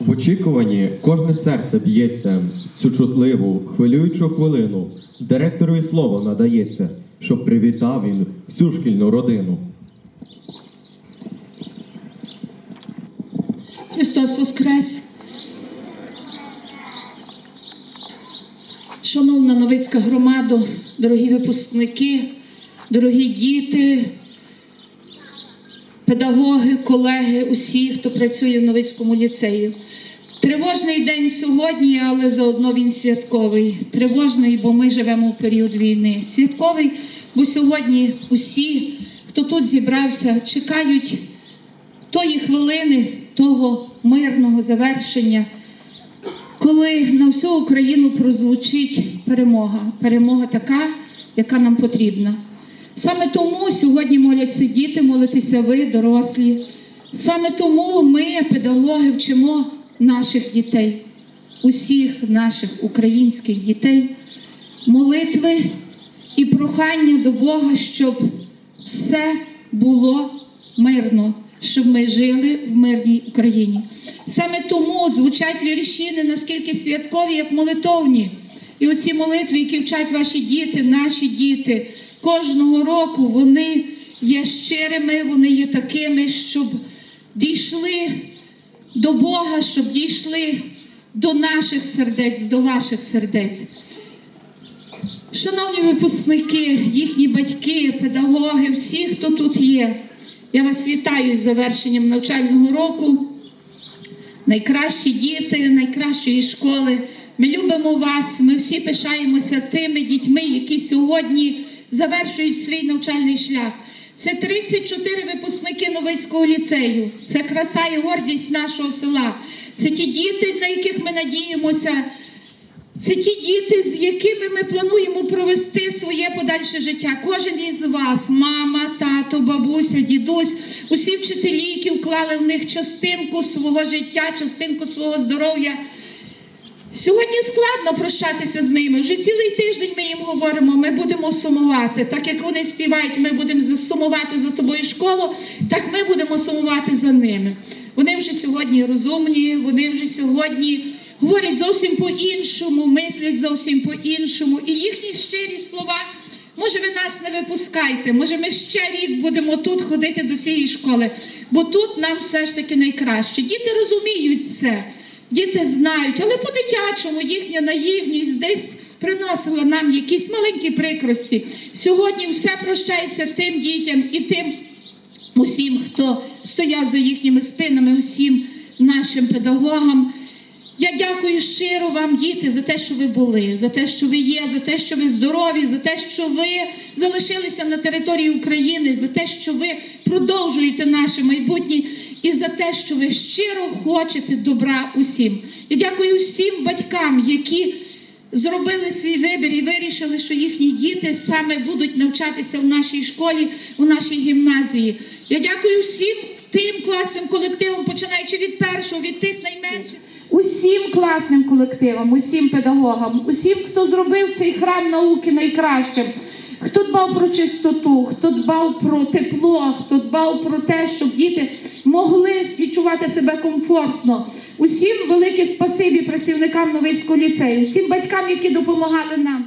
В очікуванні кожне серце б'ється цю чутливу, хвилюючу хвилину. Директорові слово надається, щоб привітав він всю шкільну родину. Христос Воскрес! Шановна Новицька громада, дорогі випускники, дорогі діти, педагоги, колеги, усі, хто працює в Новицькому ліцеї. Тривожний день сьогодні, але заодно він святковий. Тривожний, бо ми живемо в період війни. Святковий, бо сьогодні усі, хто тут зібрався, чекають тої хвилини, того мирного завершення, коли на всю Україну прозвучить перемога. Перемога така, яка нам потрібна. Саме тому сьогодні моляться діти, молитеся ви, дорослі. Саме тому ми, педагоги, вчимо наших дітей, усіх наших українських дітей, молитви і прохання до Бога, щоб все було мирно, щоб ми жили в мирній Україні. Саме тому звучать вірші наскільки святкові, як молитовні. І оці молитви, які вчать ваші діти, наші діти, кожного року вони є щирими, вони є такими, щоб дійшли до Бога, щоб дійшли до наших сердець, до ваших сердець. Шановні випускники, їхні батьки, педагоги, всі, хто тут є, я вас вітаю з завершенням навчального року. Найкращі діти, найкращої школи. Ми любимо вас. Ми всі пишаємося тими дітьми, які сьогодні завершують свій навчальний шлях. Це 34 випускники Новицького ліцею. Це краса і гордість нашого села. Це ті діти, на яких ми надіємося. Це ті діти, з якими ми плануємо провести своє подальше життя. Кожен із вас, мама, тато, бабуся, дідусь, усі вчителі, які вклали в них частинку свого життя, частинку свого здоров'я. Сьогодні складно прощатися з ними. Вже цілий тиждень ми їм говоримо, ми будемо сумувати. Так як вони співають, ми будемо сумувати за тобою школу, так ми будемо сумувати за ними. Вони вже сьогодні розумні, вони вже сьогодні говорять зовсім по-іншому, мислять зовсім по-іншому. І їхні щирі слова, може, ви нас не випускайте, може, ми ще рік будемо тут ходити до цієї школи, бо тут нам все ж таки найкраще. Діти розуміють це. Діти знають, але по-дитячому їхня наївність десь приносила нам якісь маленькі прикрості. Сьогодні все прощається тим дітям і тим усім, хто стояв за їхніми спинами, усім нашим педагогам. Я дякую щиро вам, діти, за те, що ви були, за те, що ви є, за те, що ви здорові, за те, що ви залишилися на території України, за те, що ви продовжуєте наше майбутнє, і за те, що ви щиро хочете добра усім. Я дякую всім батькам, які зробили свій вибір і вирішили, що їхні діти саме будуть навчатися в нашій школі, у нашій гімназії. Я дякую всім тим класним колективам, починаючи від першого, від тих найменших. Усім класним колективам, усім педагогам, усім, хто зробив цей храм науки найкращим, хто дбав про чистоту, хто дбав про тепло, хто дбав про те, щоб діти могли відчувати себе комфортно. Усім велике спасибі працівникам Новицького ліцею, всім батькам, які допомагали нам.